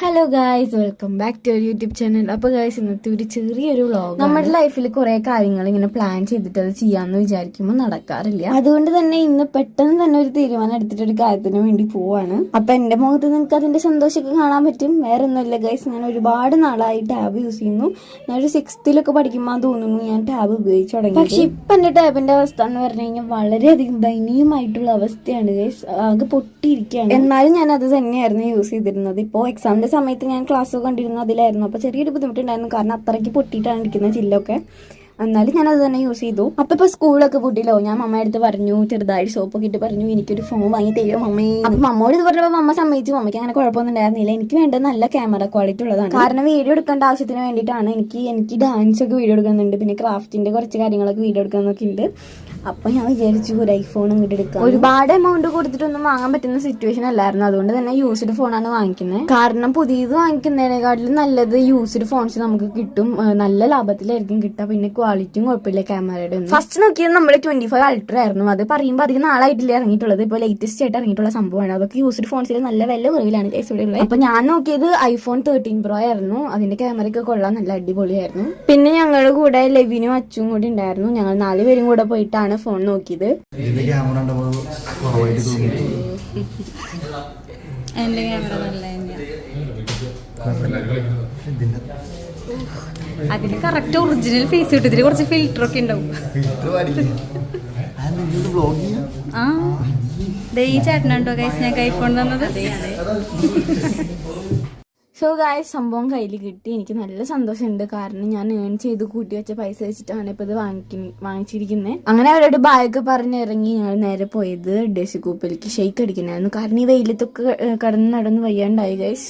Hello guys welcome back to YouTube channel അപ്പോൾ guys ഇന്നത്തെ ഒരു ചെറിയൊരു വ്ളോഗ് നമ്മുടെ ലൈഫിൽ കുറെ കാര്യങ്ങൾ ഇങ്ങനെ പ്ലാൻ ചെയ്തിട്ട് അത് ചെയ്യാന്ന് വിചാരിക്കുമ്പോൾ നടക്കാറില്ല. അതുകൊണ്ട് തന്നെ ഇന്ന് പെട്ടെന്ന് തന്നെ ഒരു തീരുമാനം എടുത്തിട്ട് ഒരു കാര്യത്തിന് വേണ്ടി പോവാണ്. അപ്പൊ എന്റെ മുഖത്ത് നിങ്ങൾക്ക് അതിന്റെ സന്തോഷമൊക്കെ കാണാൻ പറ്റും. വേറെ ഒന്നുമില്ല ഗൈസ് ഞാൻ ഒരുപാട് നാളായി ടാബ് യൂസ് ചെയ്യുന്നു. ഞാൻ ഒരു സിക്സ്ത്തിലൊക്കെ പഠിക്കുമ്പോൾ തോന്നുന്നു ഞാൻ ടാബ് ഉപയോഗിച്ച് തുടങ്ങി പക്ഷെ ഇപ്പൊ എന്റെ ടാബിന്റെ അവസ്ഥ എന്ന് പറഞ്ഞു കഴിഞ്ഞാൽ വളരെയധികം ദയനീയമായിട്ടുള്ള അവസ്ഥയാണ് ഗൈസ് ആകെ പൊട്ടിയിരിക്കുകയാണ്. എന്നാലും ഞാൻ അത് തന്നെയായിരുന്നു യൂസ് ചെയ്തിരുന്നത്. ഇപ്പോൾ എക്സാമിന്റെ സമയത്ത് ഞാൻ ക്ലാസ് കണ്ടിരുന്നു അതിലായിരുന്നു. അപ്പോൾ ചെറിയൊരു ബുദ്ധിമുട്ടുണ്ടായിരുന്നു. കാരണം അത്രയ്ക്ക് പൊട്ടിയിട്ടാണ് ഇരിക്കുന്നത് ചില്ലൊക്കെ. എന്നാലും ഞാൻ അത് തന്നെ യൂസ് ചെയ്തു. അപ്പം ഇപ്പോൾ സ്കൂളൊക്കെ പൂട്ടിയില്ലോ? ഞാൻ മമ്മ അടുത്ത് പറഞ്ഞു ചെറുതായിട്ട് സോപ്പൊക്കെ ഇട്ട് പറഞ്ഞു എനിക്കൊരു ഫോൺ വാങ്ങി തരുമോ മമ്മി? അപ്പം മമ്മോട് ഇത് പറഞ്ഞപ്പോൾ മമ്മ സമ്മതിച്ചു. അമ്മയ്ക്ക് അങ്ങനെ കുഴപ്പമൊന്നും ഉണ്ടായിരുന്നില്ല. എനിക്ക് വേണ്ടത് നല്ല ക്യാമറ ക്വാളിറ്റി ഉള്ളതാണ്. കാരണം വീഡിയോ എടുക്കേണ്ട ആവശ്യത്തിന് വേണ്ടിയിട്ടാണ്. എനിക്ക് എനിക്ക് ഡാൻസ് ഒക്കെ വീഡിയോ എടുക്കുന്നുണ്ട്. പിന്നെ ക്രാഫ്റ്റിന്റെ കുറച്ച് കാര്യങ്ങളൊക്കെ വീഡിയോ എടുക്കുന്നൊക്കെ ഉണ്ട്. അപ്പൊ ഞാൻ വിചാരിച്ചു ഒരു ഐഫോൺ ഇങ്ങോട്ട് എടുക്കാം. ഒരുപാട് എമൗണ്ട് കൊടുത്തിട്ടൊന്നും വാങ്ങാൻ പറ്റുന്ന സിറ്റുവേഷൻ അല്ലായിരുന്നു. അതുകൊണ്ട് തന്നെ യൂസ്ഡ് ഫോണാണ് വാങ്ങിക്കുന്നത് കാരണം പുതിയത് വാങ്ങിക്കുന്നതിനെക്കാട്ടിലും നല്ലത് യൂസ്ഡ് ഫോൺസ് നമുക്ക് കിട്ടും. നല്ല ലാഭത്തിലായിരിക്കും കിട്ടുക. പിന്നെ ക്വാളിറ്റിയും കുഴപ്പമില്ല ക്യാമറയുടെ ഫസ്റ്റ് നോക്കിയത് നമ്മൾ ട്വന്റി ഫൈവ് അൾട്ര ആയിരുന്നു. അത് പറയുമ്പോൾ അധികം നാളായിട്ടില്ല ഇറങ്ങിയിട്ടുള്ളത്. ഇപ്പോൾ ലേറ്റസ്റ്റ് ആയിട്ട് ഇറങ്ങിയിട്ടുള്ള സംഭവമാണ്. അതൊക്കെ യൂസ്ഡ് ഫോൺസിൽ നല്ല വില കുറവിലാണ് ഉള്ളത്. അപ്പൊ ഞാൻ നോക്കിയത് ഐഫോൺ തേർട്ടീൻ പ്രോ ആയിരുന്നു. അതിന്റെ ക്യാമറയൊക്കെ കൊള്ളാൻ നല്ല അടിപൊളിയായിരുന്നു. പിന്നെ ഞങ്ങളുടെ കൂടെ ലെവിനും അച്ചും കൂടി ഉണ്ടായിരുന്നു. ഞങ്ങൾ നാല് പേരും കൂടെ പോയിട്ടാണ് ഫോൺ നോക്കിയത്. എന്റെ ക്യാമറ നല്ല അതിന് കറക്റ്റ് ഒറിജിനൽ ഫേസ് കിട്ടും ഇതിൽ കുറച്ച് ഫിൽറ്റർ ഒക്കെ ഉണ്ടാവും. ആ. ഈ ചേട്ടനുണ്ടോ കൈസ് ഞാൻ ഐഫോൺ തന്നത്. സോ ഗായ സംഭവം കയ്യിൽ കിട്ടി. എനിക്ക് നല്ല സന്തോഷമുണ്ട്. കാരണം ഞാൻ ഏൺ ചെയ്ത് കൂട്ടി വെച്ച പൈസ വെച്ചിട്ടാണ് ഇപ്പൊ ഇത് വാങ്ങിക്ക വാങ്ങിച്ചിരിക്കുന്നത് അങ്ങനെ അവരോട് ബാഗ് പറഞ്ഞിറങ്ങി ഞങ്ങൾ നേരെ പോയത് ഡെസി കൂപ്പിലേക്ക് ഷെയ്ക്ക് അടിക്കണമായിരുന്നു കാരണം ഈ വെയിലത്തൊക്കെ കടന്ന് നടന്ന് വയ്യാണ്ടായി ഗൈസ്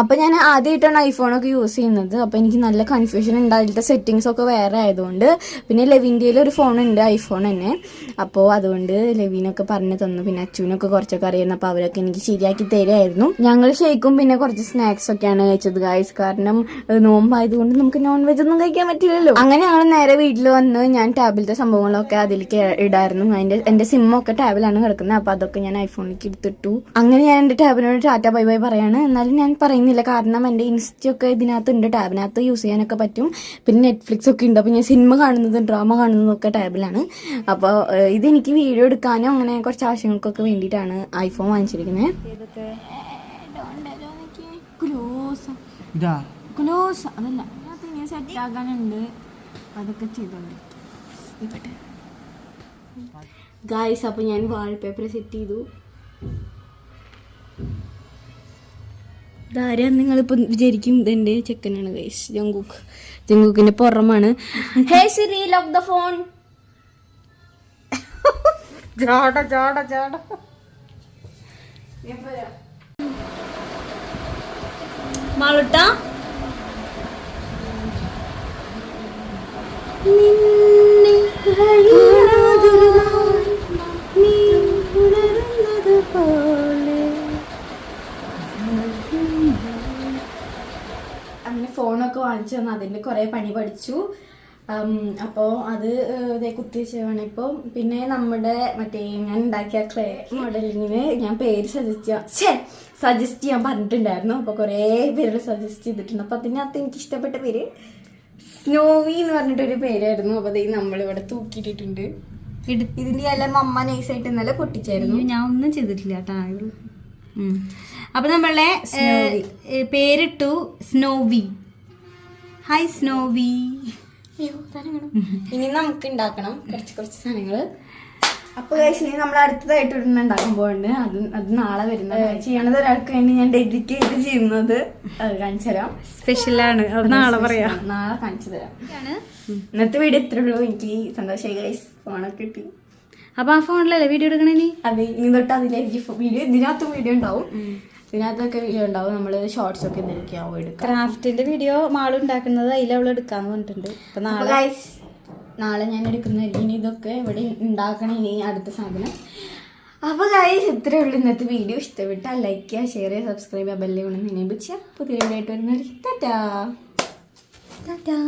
അപ്പൊ ഞാൻ ആദ്യമായിട്ടാണ് ഐഫോണൊക്കെ യൂസ് ചെയ്യുന്നത്. അപ്പൊ എനിക്ക് നല്ല കൺഫ്യൂഷൻ ഉണ്ട്. സെറ്റിങ്സ് ഒക്കെ വേറെ ആയതുകൊണ്ട്. പിന്നെ ലെവിന്റെ ഒരു ഫോൺ ഉണ്ട് ഐഫോൺ തന്നെ. അപ്പോൾ അതുകൊണ്ട് ലെവിനൊക്കെ പറഞ്ഞു തന്നു. പിന്നെ അച്ഛനൊക്കെ കുറച്ചൊക്കെ അറിയുന്നു അപ്പോൾ അവരൊക്കെ എനിക്ക് ശരിയാക്കി തരുമായിരുന്നു ഞങ്ങൾ ഷെയ്ക്കും പിന്നെ കുറച്ച് സ്നാക്സ് ഒക്കെയാണ് കഴിച്ചത് ഗായ്സ് കാരണം നോമ്പായതുകൊണ്ട് നമുക്ക് നോൺ വെജ് ഒന്നും കഴിക്കാൻ പറ്റില്ലല്ലോ. അങ്ങനെയാണ് നേരെ വീട്ടിൽ വന്ന് ഞാൻ ടാബിലത്തെ സംഭവങ്ങളൊക്കെ അതിലേക്ക് ഇടായിരുന്നു. അതിന്റെ എന്റെ സിമ്മൊക്കെ ടാബിലാണ് കിടക്കുന്നത്. അപ്പൊ അതൊക്കെ ഞാൻ ഐഫോണിലേക്ക് എടുത്തിട്ടു. അങ്ങനെ ഞാൻ എന്റെ ടാബിനോട് ടാറ്റ ബൈ ബൈ പറയാണ്. എന്നാലും ഞാൻ പറയുന്നില്ല. കാരണം എന്റെ ഇൻസ്റ്റൊക്കെ ഇതിനകത്ത് ഉണ്ട് ടാബിനകത്ത് യൂസ് ചെയ്യാനൊക്കെ പറ്റും. പിന്നെ നെറ്റ്ഫ്ലിക്സ് ഒക്കെ ഉണ്ട്. അപ്പൊ ഞാൻ സിനിമ കാണുന്നതും ഡ്രാമ കാണുന്നതും ഒക്കെ ടാബിലാണ്. അപ്പോൾ ഇതെനിക്ക് വീഡിയോ എടുക്കാനും അങ്ങനെ കുറച്ച് ആവശ്യങ്ങൾക്കൊക്കെ വേണ്ടിയിട്ടാണ് ഐഫോൺ വാങ്ങിച്ചിരിക്കുന്നത് ഇതാ. അതല്ല സെറ്റ് അതൊക്കെ ഗായ്സ് അപ്പോൾ ഞാൻ വാൾപേപ്പർ സെറ്റ് ചെയ്തു. ഇതാരാ നിങ്ങളിപ്പോൾ വിചാരിക്കും ഇതെന്റെ ചെക്കനാണ് ഗൈസ് ജങ്കുക്ക്. ജങ്കൂക്കിന്റെ പുറമാണ്. Hey Siri lock the phone ജാട ജാട ജാട മാളുട്ട? അങ്ങനെ ഫോണൊക്കെ വാങ്ങിച്ചു തന്നു. അതിന്റെ കുറേ പണി പഠിച്ചു. അപ്പോൾ അത് ഇതേ കുത്തി വെച്ചാണ് ഇപ്പോൾ പിന്നെ നമ്മുടെ മറ്റേ ഞാൻ ഉണ്ടാക്കിയ ക്ലേ മോഡലിങ്ങിന് ഞാൻ പേര് സജസ്റ്റ് ചെയ്യാം. ഛേ സജസ്റ്റ് ചെയ്യാൻ പറഞ്ഞിട്ടുണ്ടായിരുന്നു. അപ്പോൾ കുറേ പേരുകൾ സജസ്റ്റ് ചെയ്തിട്ടുണ്ട്. അപ്പോൾ അതിനകത്ത് എനിക്ക് ഇഷ്ടപ്പെട്ട പേര് സ്നോവി എന്ന് പറഞ്ഞിട്ടൊരു പേരായിരുന്നു. അപ്പോൾ അതേ നമ്മളിവിടെ തൂക്കിയിട്ടിട്ടുണ്ട്. ഇതിന്റെ എല്ലാം അമ്മ നൈസായിട്ട് ഇന്നലെ പൊട്ടിച്ചായിരുന്നു. ഞാൻ ഒന്നും ചെയ്തിട്ടില്ല കേട്ടോ അപ്പൊ നമ്മളെ പേരിട്ടു സ്നോവി ഹായ് സ്നോവി ഇനി നമുക്ക് ഉണ്ടാക്കണം കുറച്ച് കുറച്ച് സാധനങ്ങൾ അപ്പൊ ഇനി നമ്മൾ അടുത്തതായിട്ട് ഒരെണ്ണം ഉണ്ടാക്കാൻ പോകുന്നുണ്ട് അത് അത് നാളെ വരുന്നത്. ചെയ്യണത് ഒരാൾക്ക് വേണ്ടി ഞാൻ ഡെഡിക്കേറ്റ് ചെയ്യുന്നത്. കാണിച്ചു തരാം. സ്പെഷ്യലാണ് അത് നാളെ പറയാം. നാളെ കാണിച്ചു തരാം. ഇന്നത്തെ വീഡിയോ ഇത്രേ ഉള്ളൂ. എനിക്ക് സന്തോഷമായി ഗൈസ് ഫോണൊക്കെ കിട്ടി. അപ്പൊ ആ ഫോണിലല്ലേ വീഡിയോ എടുക്കണേ അതെ അത് ഇനി തൊട്ട് അതിലേക്ക് വീഡിയോ ഇതിനകത്തും വീഡിയോ ഉണ്ടാവും. ഇതിനകത്തൊക്കെ വീഡിയോ ഉണ്ടാവും. നമ്മൾ ഷോർട്സ് ഒക്കെ ഇതിലേക്കാവും എടുക്കാം ക്രാഫ്റ്റിന്റെ വീഡിയോ മാൾ ഉണ്ടാക്കുന്നത് അതിൽ എടുക്കാന്ന് പറഞ്ഞിട്ടുണ്ട്. അപ്പൊ നാളെ നാളെ ഞാൻ എടുക്കുന്ന ഇനി ഇതൊക്കെ ഇവിടെ ഉണ്ടാക്കണം ഇനി അടുത്ത സാധനം. അപ്പോൾ ഗൈസ് ഇത്രേ ഉള്ളൂ ഇന്നത്തെ വീഡിയോ ഇഷ്ടപ്പെട്ടാൽ ലൈക്ക് ചെയ്യുക ഷെയർ ചെയ്യുക സബ്സ്ക്രൈബ് ചെയ്യുക ബെല്ലേ കൊണ്ട് എനേബിൾ ചെയ്യുക. പുതിയ വീഡിയോ ആയിട്ട് വരുന്നവർ ടാറ്റാ. ടാറ്റാ.